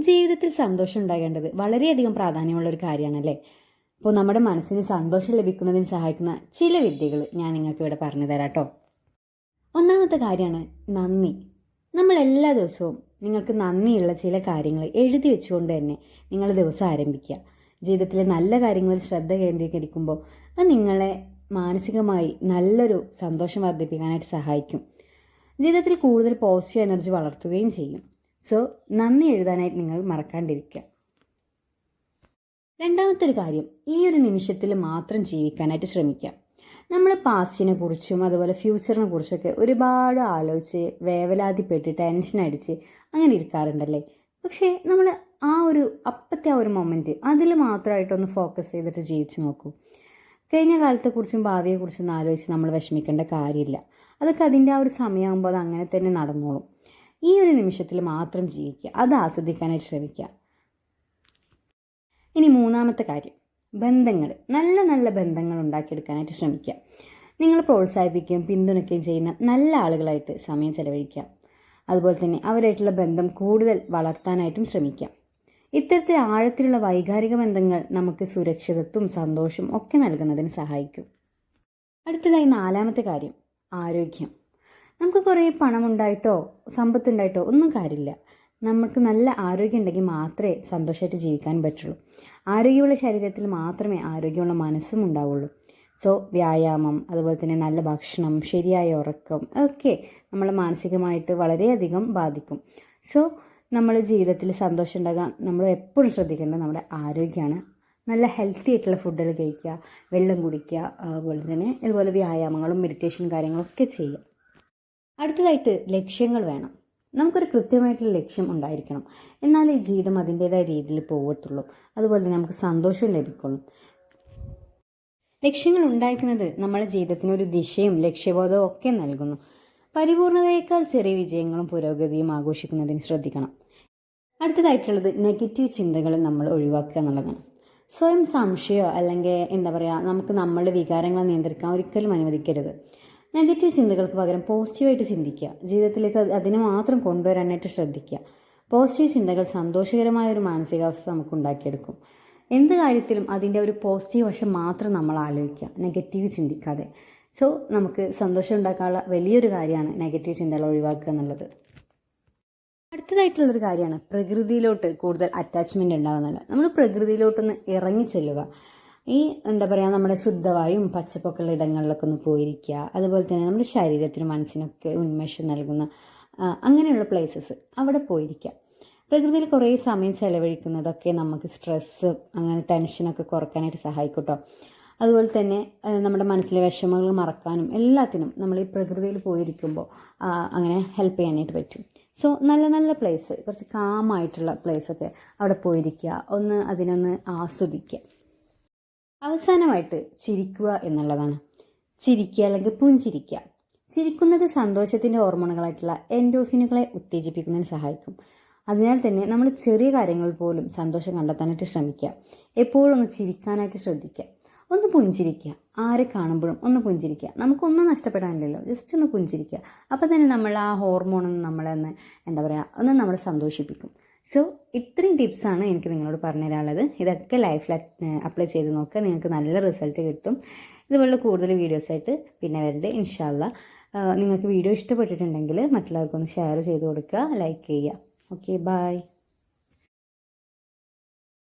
ജീവിതത്തിൽ സന്തോഷം ഉണ്ടാകേണ്ടത് വളരെയധികം പ്രാധാന്യമുള്ള ഒരു കാര്യമാണല്ലേ? അപ്പോൾ നമ്മുടെ മനസ്സിന് സന്തോഷം ലഭിക്കുന്നതിന് സഹായിക്കുന്ന ചില വിദ്യകൾ ഞാൻ നിങ്ങൾക്ക് ഇവിടെ പറഞ്ഞു തരാം കേട്ടോ. ഒന്നാമത്തെ കാര്യമാണ് നന്ദി. നമ്മൾ എല്ലാ ദിവസവും നിങ്ങൾക്ക് നന്ദിയുള്ള ചില കാര്യങ്ങൾ എഴുതി വെച്ചുകൊണ്ട് തന്നെ നിങ്ങൾ ദിവസം ആരംഭിക്കുക. ജീവിതത്തിലെ നല്ല കാര്യങ്ങളിൽ ശ്രദ്ധ കേന്ദ്രീകരിക്കുമ്പോൾ അത് നിങ്ങളെ മാനസികമായി നല്ലൊരു സന്തോഷം വർദ്ധിപ്പിക്കാനായിട്ട് സഹായിക്കും. ജീവിതത്തിൽ കൂടുതൽ പോസിറ്റീവ് എനർജി വളർത്തുകയും ചെയ്യും. സോ നന്ദി എഴുതാനായിട്ട് നിങ്ങൾ മറക്കാണ്ടിരിക്കുക. രണ്ടാമത്തെ ഒരു കാര്യം ഈ ഒരു നിമിഷത്തിൽ മാത്രം ജീവിക്കാനായിട്ട് ശ്രമിക്കാം നമ്മൾ പാസ്റ്റിനെ കുറിച്ചും അതുപോലെ ഫ്യൂച്ചറിനെ കുറിച്ചൊക്കെ ഒരുപാട് ആലോചിച്ച് വേവലാതിപ്പെട്ട് ടെൻഷൻ അടിച്ച് അങ്ങനെ ഇരിക്കാറുണ്ടല്ലേ? പക്ഷേ നമ്മൾ ആ ഒരു അപ്പത്തെ ആ ഒരു മൊമെന്റ് അതിൽ മാത്രമായിട്ടൊന്ന് ഫോക്കസ് ചെയ്തിട്ട് ജീവിച്ചു നോക്കൂ. കഴിഞ്ഞ കാലത്തെക്കുറിച്ചും ഭാവിയെക്കുറിച്ചും ആലോചിച്ച് നമ്മൾ വിഷമിക്കേണ്ട കാര്യമില്ല. അതൊക്കെ അതിന്റെ ആ ഒരു സമയമാകുമ്പോൾ അത് അങ്ങനെ തന്നെ നടന്നോളും. ഈ ഒരു നിമിഷത്തിൽ മാത്രം ജീവിക്കുക. അത് ആസ്വദിക്കാനായിട്ട് ശ്രമിക്കുക. ഇനി മൂന്നാമത്തെ കാര്യം. ബന്ധങ്ങൾ. നല്ല നല്ല ബന്ധങ്ങൾ ഉണ്ടാക്കിയെടുക്കാനായിട്ട് ശ്രമിക്കുക. നിങ്ങൾ പ്രോത്സാഹിപ്പിക്കുകയും പിന്തുണയ്ക്കുകയും ചെയ്യുന്ന നല്ല ആളുകളായിട്ട് സമയം ചെലവഴിക്കുക. അതുപോലെ തന്നെ അവരായിട്ടുള്ള ബന്ധം കൂടുതൽ വളർത്താനായിട്ടും ശ്രമിക്കാം ഇത്തരത്തിൽ ആഴത്തിലുള്ള വൈകാരിക ബന്ധങ്ങൾ നമുക്ക് സുരക്ഷിതത്വം സന്തോഷം ഒക്കെ നൽകുന്നതിന് സഹായിക്കും. അടുത്തതായി നാലാമത്തെ കാര്യം. ആരോഗ്യം. നമുക്ക് കുറേ പണമുണ്ടായിട്ടോ സമ്പത്തുണ്ടായിട്ടോ ഒന്നും കാര്യമില്ല. നമുക്ക് നല്ല ആരോഗ്യം ഉണ്ടെങ്കിൽ മാത്രമേ സന്തോഷമായിട്ട് ജീവിക്കാൻ പറ്റുള്ളൂ. ആരോഗ്യമുള്ള ശരീരത്തിൽ മാത്രമേ ആരോഗ്യമുള്ള മനസ്സും ഉണ്ടാവുള്ളൂ. സോ വ്യായാമം അതുപോലെ തന്നെ നല്ല ഭക്ഷണം ശരിയായ ഉറക്കം ഒക്കെ നമ്മളെ മാനസികമായിട്ട് വളരെയധികം ബാധിക്കും. സോ നമ്മൾ ജീവിതത്തിൽ സന്തോഷം ഉണ്ടാകാൻ നമ്മൾ എപ്പോഴും ശ്രദ്ധിക്കേണ്ടത് നമ്മുടെ ആരോഗ്യമാണ്. നല്ല ഹെൽത്തി ആയിട്ടുള്ള ഫുഡുകൾ കഴിക്കുക വെള്ളം കുടിക്കുക അതുപോലെ തന്നെ ഇതുപോലെ വ്യായാമങ്ങളും മെഡിറ്റേഷൻ കാര്യങ്ങളൊക്കെ ചെയ്യുക. അടുത്തതായിട്ട് ലക്ഷ്യങ്ങൾ വേണം. നമുക്കൊരു കൃത്യമായിട്ടുള്ള ലക്ഷ്യം ഉണ്ടായിരിക്കണം. എന്നാലേ ജീവിതം അതിന്റേതായ രീതിയിൽ പോകത്തുള്ളൂ അതുപോലെ തന്നെ നമുക്ക് സന്തോഷവും ലഭിക്കുള്ളൂ. ലക്ഷ്യങ്ങൾ ഉണ്ടായിരിക്കുന്നത് നമ്മുടെ ജീവിതത്തിന് ഒരു ദിശയും ലക്ഷ്യബോധവും ഒക്കെ നൽകുന്നു. പരിപൂർണതയേക്കാൾ ചെറിയ വിജയങ്ങളും പുരോഗതിയും ആഘോഷിക്കുന്നതിന് ശ്രദ്ധിക്കണം. അടുത്തതായിട്ടുള്ളത് നെഗറ്റീവ് ചിന്തകൾ നമ്മൾ ഒഴിവാക്കുക എന്നുള്ളതാണ്. സ്വയം സംശയമോ അല്ലെങ്കിൽ എന്താ പറയുക നമുക്ക് നമ്മളുടെ വികാരങ്ങളെ നിയന്ത്രിക്കാൻ ഒരിക്കലും അനുവദിക്കരുത്. നെഗറ്റീവ് ചിന്തകൾക്ക് പകരം പോസിറ്റീവായിട്ട് ചിന്തിക്കുക. ജീവിതത്തിലേക്ക് അതിനെ മാത്രം കൊണ്ടുവരാനായിട്ട് ശ്രദ്ധിക്കുക. പോസിറ്റീവ് ചിന്തകൾ സന്തോഷകരമായ ഒരു മാനസികാവസ്ഥ നമുക്ക് ഉണ്ടാക്കിയെടുക്കും. എന്ത് കാര്യത്തിലും അതിന്റെ ഒരു പോസിറ്റീവ് വശം മാത്രം നമ്മൾ ആലോചിക്കുക. നെഗറ്റീവ് ചിന്തിക്കാതെ. സോ നമുക്ക് സന്തോഷം ഉണ്ടാക്കാനുള്ള വലിയൊരു കാര്യമാണ് നെഗറ്റീവ് ചിന്തകൾ ഒഴിവാക്കുക എന്നുള്ളത്. അടുത്തതായിട്ടുള്ളൊരു കാര്യമാണ് പ്രകൃതിയിലോട്ട് കൂടുതൽ അറ്റാച്ച്മെന്റ് ഉണ്ടാകുന്നത് നമ്മൾ പ്രകൃതിയിലോട്ടൊന്ന് ഇറങ്ങി ചെല്ലുക ഈ എന്താ പറയുക നമ്മുടെ ശുദ്ധവായും പച്ചപ്പൊക്കെയുള്ള ഇടങ്ങളിലൊക്കെ ഒന്ന് പോയിരിക്കുക. അതുപോലെ തന്നെ നമ്മുടെ ശരീരത്തിനും മനസ്സിനൊക്കെ ഉന്മേഷം നൽകുന്ന അങ്ങനെയുള്ള പ്ലേസസ് അവിടെ പോയിരിക്കുക. പ്രകൃതിയിൽ കുറേ സമയം ചെലവഴിക്കുന്നതൊക്കെ നമുക്ക് സ്ട്രെസ്സ് അങ്ങനെ ടെൻഷനൊക്കെ കുറക്കാനായിട്ട് സഹായിക്കട്ടോ കേട്ടോ അതുപോലെ തന്നെ നമ്മുടെ മനസ്സിലെ വിഷമങ്ങൾ മറക്കാനും എല്ലാത്തിനും നമ്മൾ ഈ പ്രകൃതിയിൽ പോയിരിക്കുമ്പോൾ അങ്ങനെ ഹെൽപ്പ് ചെയ്യാനായിട്ട് പറ്റും. സോ നല്ല നല്ല പ്ലേസ് കുറച്ച് കാമായിട്ടുള്ള പ്ലേസൊക്കെ അവിടെ പോയിരിക്കുക. ഒന്ന് അതിനൊന്ന് ആസ്വദിക്കുക. അവസാനമായിട്ട് ചിരിക്കുക എന്നുള്ളതാണ്. ചിരിക്കുക അല്ലെങ്കിൽ പുഞ്ചിരിക്കുക. ചിരിക്കുന്നത് സന്തോഷത്തിന്റെ ഹോർമോണുകളായിട്ടുള്ള എൻഡോഫിനുകളെ ഉത്തേജിപ്പിക്കുന്നതിന് സഹായിക്കും. അതിനാൽ തന്നെ നമ്മൾ ചെറിയ കാര്യങ്ങൾ പോലും സന്തോഷം കണ്ടെത്താനായിട്ട് ശ്രമിക്കുക. എപ്പോഴും ഒന്ന് ചിരിക്കാനായിട്ട് ശ്രദ്ധിക്കുക. ഒന്ന് പുഞ്ചിരിക്കുക. ആരെ കാണുമ്പോഴും ഒന്ന് പുഞ്ചിരിക്കുക. നമുക്കൊന്നും നഷ്ടപ്പെടാനില്ലല്ലോ. ജസ്റ്റ് ഒന്ന് പുഞ്ചിരിക്കുക. അപ്പോൾ തന്നെ നമ്മൾ ആ ഹോർമോണൊന്ന് നമ്മളെ ഒന്ന് എന്താ പറയുക ഒന്ന് നമ്മളെ സന്തോഷിപ്പിക്കും. സോ ഇത്രയും ടിപ്സാണ് എനിക്ക് നിങ്ങളോട് പറഞ്ഞു തരാനുള്ളത് ഇതൊക്കെ ലൈഫിൽ അപ്ലൈ ചെയ്ത് നോക്കുക. നിങ്ങൾക്ക് നല്ല റിസൾട്ട് കിട്ടും. ഇതുപോലുള്ള കൂടുതൽ വീഡിയോസായിട്ട് പിന്നെ വരട്ടെ ഇൻഷാല്ല നിങ്ങൾക്ക് വീഡിയോ ഇഷ്ടപ്പെട്ടിട്ടുണ്ടെങ്കിൽ മറ്റുള്ളവർക്കൊന്ന് ഷെയർ ചെയ്ത് കൊടുക്കുക. ലൈക്ക് ചെയ്യുക. Okay bye